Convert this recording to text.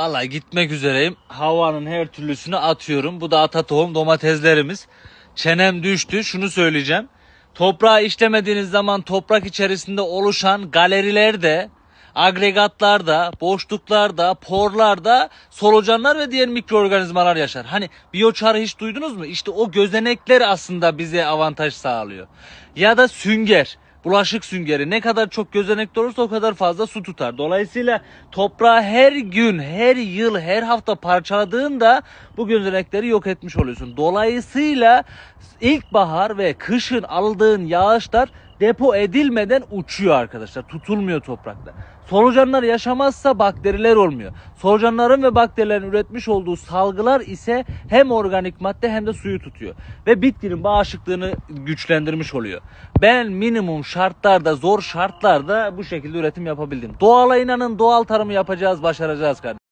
Vallahi gitmek üzereyim. Havanın her türlüsünü atıyorum. Bu da ata tohum domateslerimiz. Çenem düştü. Şunu söyleyeceğim. Toprağı işlemediğiniz zaman toprak içerisinde oluşan galerilerde, agregatlarda, boşluklarda, porlarda solucanlar ve diğer mikroorganizmalar yaşar. Hani biyoçarı hiç duydunuz mu? İşte o gözenekler aslında bize avantaj sağlıyor. Ya da sünger. Bulaşık süngeri ne kadar çok gözenekli olursa o kadar fazla su tutar. Dolayısıyla toprağı her gün, her yıl, her hafta parçaladığında bu gözenekleri yok etmiş oluyorsun. Dolayısıyla ilkbahar ve kışın aldığın yağışlar depo edilmeden uçuyor arkadaşlar. Tutulmuyor toprakta. Solucanlar yaşamazsa bakteriler olmuyor. Solucanların ve bakterilerin üretmiş olduğu salgılar ise hem organik madde hem de suyu tutuyor. Ve bitkinin bağışıklığını güçlendirmiş oluyor. Ben minimum şartlarda, zor şartlarda bu şekilde üretim yapabildim. Doğala inanın doğal tarımı yapacağız, başaracağız kardeşim.